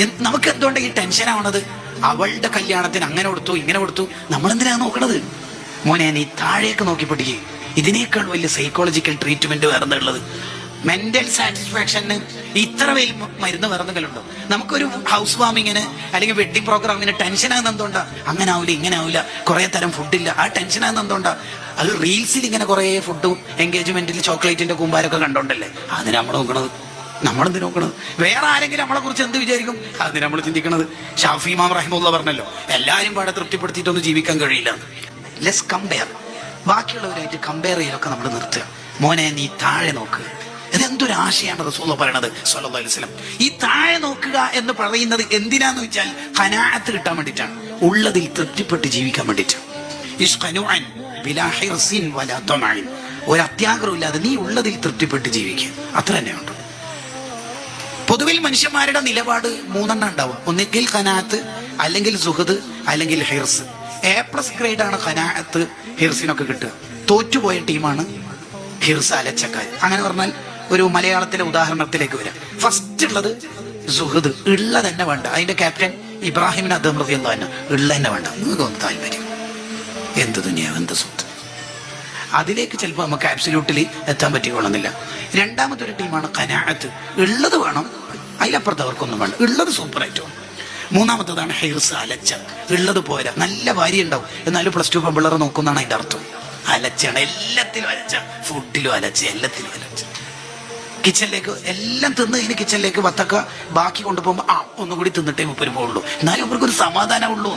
നമുക്ക് എന്തുകൊണ്ട് ഈ ടെൻഷൻ ആവണത് അവളുടെ കല്യാണത്തിന് അങ്ങനെ കൊടുത്തു ഇങ്ങനെ കൊടുത്തു. നമ്മൾ എന്തിനാ നോക്കണത്? മോനെ നീ താഴേക്ക് നോക്കി പഠിക്കേ ഇതിനേക്കാൾ വലിയ സൈക്കോളജിക്കൽ ട്രീറ്റ്മെന്റ് വേറെ ഉള്ളത്? മെന്റൽ സാറ്റിസ്ഫാക്ഷന് ഇത്ര വലിയ മരുന്ന് വേറെ എന്തെങ്കിലും ഉണ്ടോ? നമുക്കൊരു ഹൗസ് വാമിങ്ങിന് അല്ലെങ്കിൽ വെഡിങ് പ്രോഗ്രാമിന് ടെൻഷൻ ആകുന്ന എന്തുകൊണ്ടാ? അങ്ങനെ ആവില്ല ഇങ്ങനെ ആവില്ല കുറെ തരം ഫുഡില്ല ആ ടെൻഷൻ ആകുന്ന എന്തുകൊണ്ടാ? അത് റീൽസിൽ ഇങ്ങനെ കുറെ ഫുഡും എൻഗേജ്മെന്റിൽ ചോക്ലേറ്റിന്റെ കൂമ്പാരൊക്കെ കണ്ടോണ്ടല്ലേ? അതിന് നമ്മൾ നോക്കണത്. നമ്മളെന്ത് നോക്കണത്? വേറെ ആരെങ്കിലും നമ്മളെ കുറിച്ച് എന്ത് വിചാരിക്കും? അതിന് നമ്മൾ ചിന്തിക്കണത്? ഷാഫി ഇമാം റഹിമുള്ള പറഞ്ഞല്ലോ എല്ലാരും പാടെ തൃപ്തിപ്പെടുത്തിയിട്ടൊന്നും ജീവിക്കാൻ കഴിയില്ല ലെസ് കമ്പയർ ബാക്കിയുള്ളവരായിട്ട് കമ്പയർ ചെയ്യലൊക്കെ നമ്മൾ നിർത്തുക. മോനെ നീ താഴെ നോക്ക്. ഇതെന്തൊരു ആശയാണ് റസൂല പറയണത്? സല്ലല്ലാഹു അലൈഹി വസല്ലം. ഈ താഴെ നോക്കുക എന്ന് പറയുന്നത് എന്തിനാന്ന് വെച്ചാൽ ഖനാഅത്ത് കിട്ടാൻ വേണ്ടിയിട്ടാണ്. ഉള്ളതിൽ തൃപ്തിപ്പെട്ട് ജീവിക്കാൻ വേണ്ടിയിട്ട്. ഇഷ്ഖനുഅൻ ബിലാ ഹിർസിൻ വലാ തമഅൻ ഒരു അത്യാഗ്രഹം ഇല്ലാതെ നീ ഉള്ളതിൽ തൃപ്തിപ്പെട്ട് ജീവിക്കുക. അത്ര തന്നെ പൊതുവിൽ മനുഷ്യന്മാരുടെ നിലപാട് മൂന്നെണ്ണം ഉണ്ടാവും. ഒന്നുകിൽ കനാത്ത് അല്ലെങ്കിൽ സുഹദ് അല്ലെങ്കിൽ ഹിർസ്. എ പ്ലസ് ഗ്രേഡ് ആണ് കനാത്ത് ഹിർസിനൊക്കെ കിട്ടുക. തോറ്റുപോയ ടീമാണ് ഹിർസ് അലച്ചക്കാർ. അങ്ങനെ പറഞ്ഞാൽ ഒരു മലയാളത്തിലെ ഉദാഹരണത്തിലേക്ക് വരാം. ഫസ്റ്റ് ഉള്ളത് സുഹദ്. ഉള്ള തന്നെ വേണ്ട. അതിന്റെ ക്യാപ്റ്റൻ ഇബ്രാഹിമിന് അദ്ദേഹം പ്രതിയല്ലോ തന്നെ ഉള്ള തന്നെ വേണ്ട. നിങ്ങൾക്ക് താല്പര്യം. എന്ത് ദുനിയാവ് എന്ത് സ്വത്ത്? അതിലേക്ക് ചിലപ്പോൾ നമുക്ക് ആബ്സല്യൂട്ടിൽ എത്താൻ പറ്റിക്കൊള്ളുന്നില്ല രണ്ടാമത്തെ ഒരു ടീമാണ് കനാഹത്ത് ഉള്ളത് വേണം അതിലപ്പുറത്ത് അവർക്കൊന്നും വേണ്ട. ഉള്ളത് സൂപ്പറായിട്ട് മൂന്നാമത്തതാണ് ഹെയർസ് അലച്ച ഉള്ളത് പോരാ. നല്ല ഭാര്യ ഉണ്ടാവും. എന്നാലും പ്ലസ് ടു പെമ്പിള്ളേർ നോക്കുന്നതാണ് അതിന്റെ അർത്ഥം. അലച്ചാണ് എല്ലാത്തിലും അലച്ച ഫുഡിലും അലച്ച എല്ലാത്തിലും അലച്ച. കിച്ചണിലേക്ക് എല്ലാം തിന്ന് കഴിഞ്ഞ് കിച്ചണിലേക്ക് വത്തക്ക. ബാക്കി കൊണ്ടുപോകുമ്പോൾ ആ ഒന്നും കൂടി തിന്നിട്ടേ മുപ്പര് പോകുള്ളൂ എന്നാലും അവർക്കൊരു സമാധാനമുള്ളൂ.